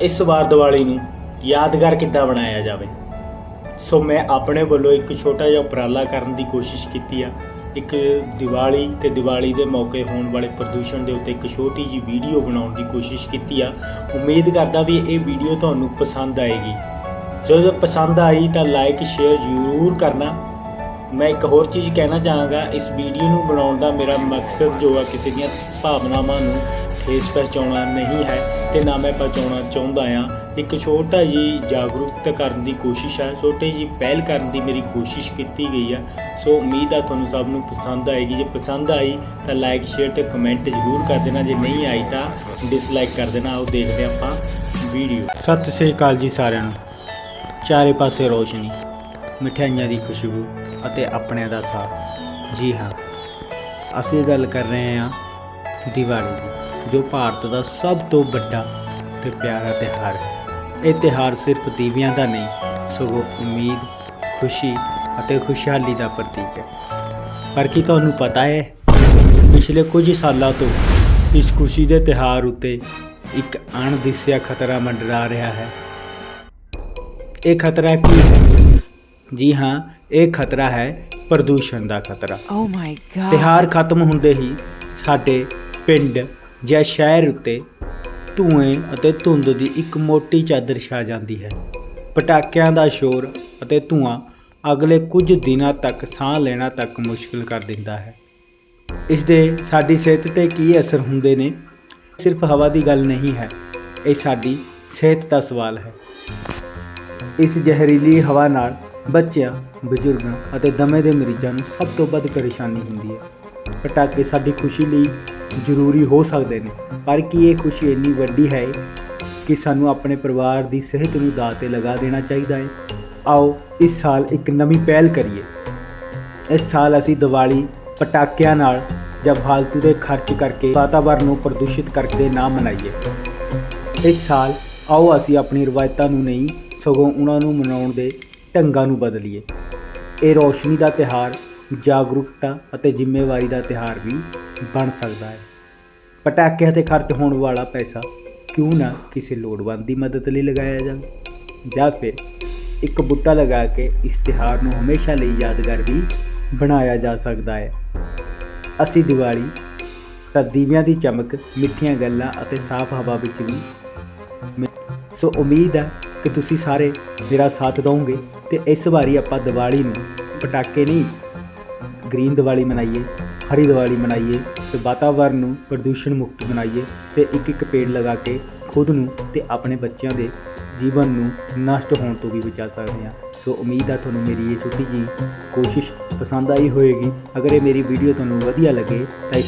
ਇਸ ਵਾਰ ਦੀਵਾਲੀ ਨੂੰ ਯਾਦਗਾਰ ਕਿੱਦਾਂ ਬਣਾਇਆ ਜਾਵੇ? ਸੋ ਮੈਂ ਆਪਣੇ ਵੱਲੋਂ ਇੱਕ ਛੋਟਾ ਜਿਹਾ ਉਪਰਾਲਾ ਕਰਨ ਦੀ ਕੋਸ਼ਿਸ਼ ਕੀਤੀ ਆ। ਇੱਕ ਦੀਵਾਲੀ ਤੇ ਦੀਵਾਲੀ ਦੇ ਮੌਕੇ ਹੋਣ ਵਾਲੇ ਪ੍ਰਦੂਸ਼ਣ ਦੇ ਉੱਤੇ ਇੱਕ ਛੋਟੀ ਜੀ ਵੀਡੀਓ ਬਣਾਉਣ ਦੀ ਕੋਸ਼ਿਸ਼ ਕੀਤੀ ਆ। ਉਮੀਦ ਕਰਦਾ ਵੀ ਇਹ ਵੀਡੀਓ ਤੁਹਾਨੂੰ ਪਸੰਦ ਆਏਗੀ। ਜਦੋਂ ਪਸੰਦ ਆਈ ਤਾਂ ਲਾਈਕ ਸ਼ੇਅਰ ਜ਼ਰੂਰ ਕਰਨਾ। ਮੈਂ ਇੱਕ ਹੋਰ ਚੀਜ਼ ਕਹਿਣਾ ਚਾਹਾਂਗਾ, ਇਸ ਵੀਡੀਓ ਨੂੰ ਬਣਾਉਣ ਦਾ ਮੇਰਾ ਮਕਸਦ ਜੋ ਆ ਕਿਸੇ ਦੀਆਂ ਭਾਵਨਾਵਾਂ ਨੂੰ ਠੇਸ ਪਹੁੰਚਾਉਣਾ ਨਹੀਂ ਹੈ ਤੇ ਨਾ ਮੈਂ ਪਹੁੰਚਾਉਣਾ ਚਾਹੁੰਦਾ ਆ ਇੱਕ ਛੋਟਾ ਜੀ ਜਾਗਰੂਕਤਾ ਕਰਨ ਦੀ ਕੋਸ਼ਿਸ਼ ਹੈ। ਛੋਟੀ ਜੀ ਪਹਿਲ ਕਰਨ ਦੀ ਮੇਰੀ ਕੋਸ਼ਿਸ਼ ਕੀਤੀ ਗਈ ਆ ਸੋ ਉਮੀਦ ਆ ਤੁਹਾਨੂੰ ਸਭ ਨੂੰ ਪਸੰਦ ਆਏਗੀ। ਜੇ ਪਸੰਦ ਆਈ ਤਾਂ ਲਾਈਕ ਸ਼ੇਅਰ ਤੇ ਕਮੈਂਟ ਜ਼ਰੂਰ ਕਰ ਦੇਣਾ। ਜੇ ਨਹੀਂ ਆਈ ਤਾਂ ਡਿਸਲਾਈਕ ਕਰ ਦੇਣਾ। ਆਓ ਦੇਖਦੇ ਹਾਂ ਆਪਾਂ ਵੀਡੀਓ ਸਤਿ ਸ੍ਰੀ ਅਕਾਲ ਜੀ ਸਾਰਿਆਂ ਨੂੰ। ਚਾਰੇ ਪਾਸੇ ਰੋਸ਼ਨੀ, ਮਠਿਆਈਆਂ ਦੀ ਖੁਸ਼ਬੂ ਅਤੇ ਆਪਣਿਆਂ ਦਾ ਸਾਥ। ਜੀ ਹਾਂ, ਅਸੀਂ ਗੱਲ ਕਰ ਰਹੇ ਹਾਂ ਦੀਵਾਲੀ ਦੀ। ਜੋ ਭਾਰਤ ਦਾ ਸਭ ਤੋਂ ਵੱਡਾ ਤੇ ਪਿਆਰਾ ਤਿਉਹਾਰ ਹੈ। ਇਹ ਤਿਉਹਾਰ ਸਿਰਫ ਦੀਵਿਆਂ ਦਾ ਨਹੀਂ ਸਗੋਂ ਉਮੀਦ ਖੁਸ਼ੀ ਅਤੇ ਖੁਸ਼ਹਾਲੀ ਦਾ ਪ੍ਰਤੀਕ ਹੈ। ਪਰ ਕੀ ਤੁਹਾਨੂੰ ਪਤਾ ਹੈ ਪਿਛਲੇ ਕੁਝ ਸਾਲਾਂ ਤੋਂ ਇਸ ਖੁਸ਼ੀ ਦੇ ਤਿਉਹਾਰ ਉੱਤੇ ਇੱਕ ਅਣਦਿਸਿਆ ਖਤਰਾ ਮੰਡਰਾ ਰਿਹਾ ਹੈ। ਇਹ ਖਤਰਾ ਕੀ ਹੈ? ਜੀ ਹਾਂ ਇਹ ਖਤਰਾ ਹੈ ਪ੍ਰਦੂਸ਼ਣ ਦਾ ਖਤਰਾ। Oh my god. ਤਿਹਾਰ ਖਤਮ ਹੁੰਦੇ ਹੀ ਸਾਡੇ ਪਿੰਡ ਜਾਂ ਸ਼ਹਿਰ ਉੱਤੇ ਧੂਏ ਅਤੇ ਧੁੰਦ ਦੀ ਇੱਕ ਮੋਟੀ ਚਾਦਰ ਛਾ ਜਾਂਦੀ ਹੈ। ਪਟਾਕਿਆਂ ਦਾ ਸ਼ੋਰ ਅਤੇ ਧੂਆਂ ਅਗਲੇ ਕੁਝ ਦਿਨਾਂ ਤੱਕ ਸਾਹ ਲੈਣਾ ਤੱਕ ਮੁਸ਼ਕਲ ਕਰ ਦਿੰਦਾ ਹੈ। ਇਸ ਦੇ ਸਾਡੀ ਸਿਹਤ ਤੇ ਕੀ ਅਸਰ ਹੁੰਦੇ ਨੇ? ਸਿਰਫ ਹਵਾ ਦੀ ਗੱਲ ਨਹੀਂ ਹੈ, ਇਹ ਸਾਡੀ ਸਿਹਤ ਦਾ ਸਵਾਲ ਹੈ। ਇਸ ਜ਼ਹਿਰੀਲੀ ਹਵਾ ਨਾਲ ਬੱਚਿਆਂ, ਬਜ਼ੁਰਗਾਂ ਅਤੇ ਦਮੇ ਦੇ ਮਰੀਜ਼ਾਂ ਨੂੰ ਸਭ ਤੋਂ ਵੱਧ ਪਰੇਸ਼ਾਨੀ ਹੁੰਦੀ ਹੈ। ਪਟਾਕੇ ਸਾਡੀ ਖੁਸ਼ੀ ਲਈ ਜ਼ਰੂਰੀ ਹੋ ਸਕਦੇ ਨੇ। ਪਰ ਕੀ ਇਹ ਖੁਸ਼ੀ ਇੰਨੀ ਵੱਡੀ ਹੈ ਕਿ ਸਾਨੂੰ ਆਪਣੇ ਪਰਿਵਾਰ ਦੀ ਸਿਹਤ ਨੂੰ ਦਾਅ ਤੇ ਲਗਾ ਦੇਣਾ ਚਾਹੀਦਾ ਹੈ? ਆਓ ਇਸ ਸਾਲ ਇੱਕ ਨਵੀਂ ਪਹਿਲ ਕਰੀਏ। ਇਸ ਸਾਲ ਅਸੀਂ ਦੀਵਾਲੀ ਪਟਾਕਿਆਂ ਨਾਲ ਜਾਂ ਫਾਲਤੂ ਦੇ ਖਰਚ ਕਰਕੇ ਵਾਤਾਵਰਣ ਨੂੰ ਪ੍ਰਦੂਸ਼ਿਤ ਕਰਕੇ ਨਾ ਮਨਾਈਏ। ਇਸ ਸਾਲ ਆਓ ਅਸੀਂ ਆਪਣੀ ਰਵਾਇਤਾਂ ਨੂੰ ਨਹੀਂ, ਸਗੋਂ ਉਹਨਾਂ ਨੂੰ ਮਨਾਉਣ ਦੇ ਢੰਗਾਂ ਨੂੰ ਬਦਲੀਏ। ਇਹ ਰੋਸ਼ਨੀ ਦਾ ਤਿਹਾਰ ਜਾਗਰੂਕਤਾ ਅਤੇ ਜ਼ਿੰਮੇਵਾਰੀ ਦਾ ਤਿਉਹਾਰ ਵੀ ਬਣ ਸਕਦਾ ਹੈ। ਪਟਾਕੇ ਅਤੇ ਖਰਚ ਹੋਣ ਵਾਲਾ ਪੈਸਾ ਕਿਉਂ ਨਾ ਕਿਸੇ ਲੋੜਵੰਦ ਦੀ ਮਦਦ ਲਈ ਲਗਾਇਆ ਜਾਵੇ ਜਾਂ ਫਿਰ ਇੱਕ ਬੂਟਾ ਲਗਾ ਕੇ ਇਸ ਤਿਹਾਰ ਨੂੰ ਹਮੇਸ਼ਾ ਲਈ ਯਾਦਗਾਰ ਵੀ ਬਣਾਇਆ ਜਾ ਸਕਦਾ ਹੈ। ਅਸੀਂ ਦੀਵਾਲੀ, ਤਾਂ ਦੀਵਿਆਂ ਦੀ ਚਮਕ, ਮਿੱਠੀਆਂ ਗੱਲਾਂ ਅਤੇ ਸਾਫ਼ ਹਵਾ ਵਿੱਚ ਵੀ ਸੋ ਉਮੀਦ ਹੈ ਕਿ ਤੁਸੀਂ ਸਾਰੇ ਮੇਰਾ ਸਾਥ ਦਿਓਗੇ ਤੇ ਇਸ ਵਾਰੀ ਆਪਾਂ ਦੀਵਾਲੀ ਨੂੰ ਪਟਾਕੇ ਨਹੀਂ ਗ੍ਰੀਨ ਦੀਵਾਲੀ ਮਨਾਈਏ, ਹਰੀ ਦੀਵਾਲੀ ਮਨਾਈਏ ਤੇ ਵਾਤਾਵਰਨ ਨੂੰ ਪ੍ਰਦੂਸ਼ਣ ਮੁਕਤ ਬਣਾਈਏ ਤੇ ਇੱਕ ਇੱਕ ਪੇੜ ਲਗਾ ਕੇ ਖੁਦ ਨੂੰ ਤੇ ਆਪਣੇ ਬੱਚਿਆਂ ਦੇ ਜੀਵਨ ਨੂੰ ਨਸ਼ਟ ਹੋਣ ਤੋਂ ਵੀ ਬਚਾ ਸਕਦੇ ਹਾਂ। ਸੋ ਉਮੀਦ ਆ ਤੁਹਾਨੂੰ ਮੇਰੀ ਇਹ ਛੋਟੀ ਜੀ ਕੋਸ਼ਿਸ਼ ਪਸੰਦ ਆਈ ਹੋਵੇਗੀ। ਅਗਰ ਇਹ ਮੇਰੀ ਵੀਡੀਓ ਤੁਹਾਨੂੰ ਵਧੀਆ ਲੱਗੇ ਤਾਂ